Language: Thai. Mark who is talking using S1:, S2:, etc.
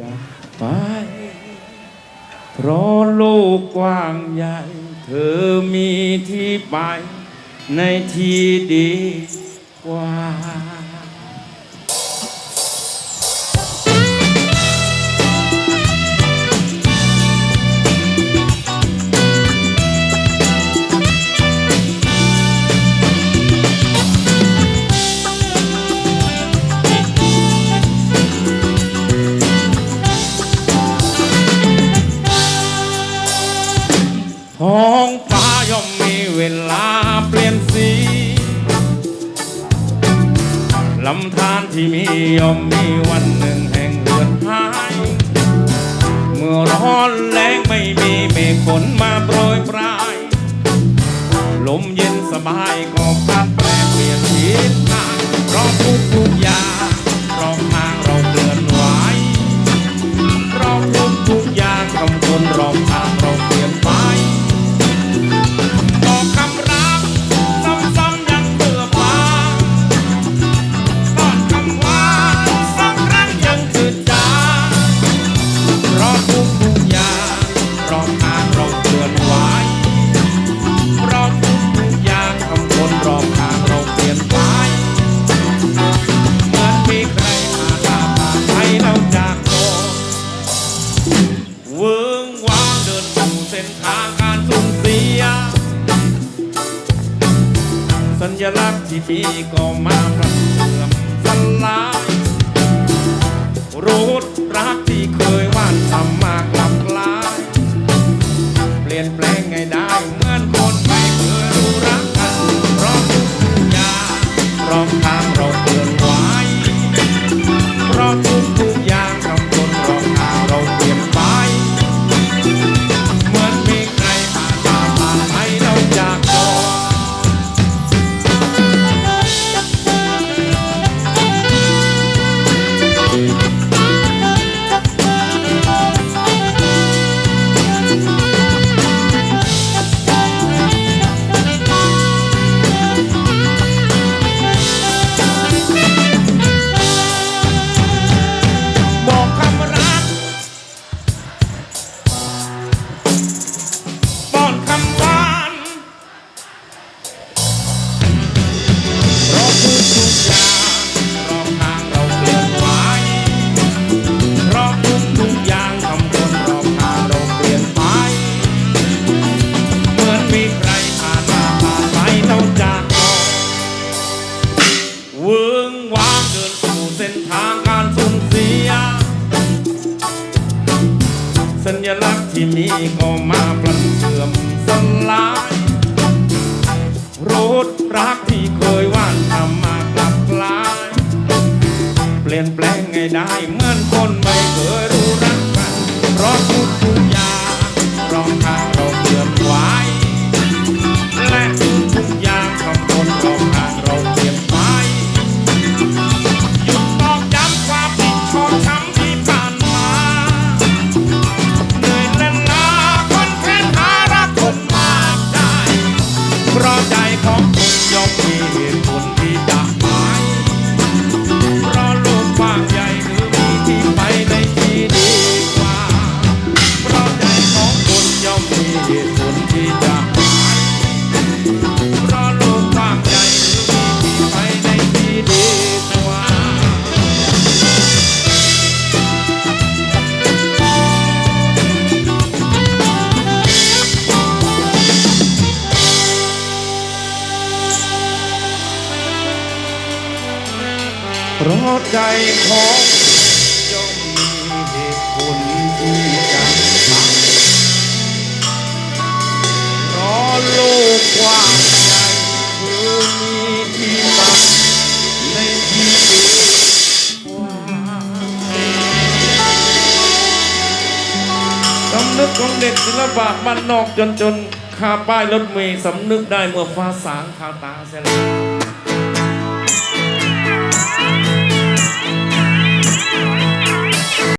S1: จะไป เพราะโลกกว้างใหญ่ เธอมีที่ไปในที่ดีกว่า ย่อมมีเวลาเปลี่ยนสีลำธารที่มีย่อมมีวันหนึ่งแห่งเหือดหาย เมื่อร้อนแรงไม่มีเมฆฝนมาโปรยปลาย ลมเย็นสบายก็พัดแปรเปลี่ยนทิศทางราะทุกทุกอย่างรอบทางเราเคลื่อนไหวราะทุกทุกอย่างคำคนรอบทาง สัญลักษณ์ที่มีก็มาพลันเสื่อมสลายรูดรักที่เคยว่านทำมากี้ก็มาพลันเสื่อมสลายรูดรักที่เคยว่านทำมากลับกลาย เปลี่ยนแปลงไงได้ เพราะใจของย่อมมีเหตุผลที่จะทำเพราะโลกกว้างใหญ่คือมีที่ตั้งในที่ดีกว่าสำนึกของเด็กศิลปะบ้านนอกจนจนคาป้ายรถเมย์สำนึกได้เมื่อฟ้าสางคาตาเสียแล้ว Thank you.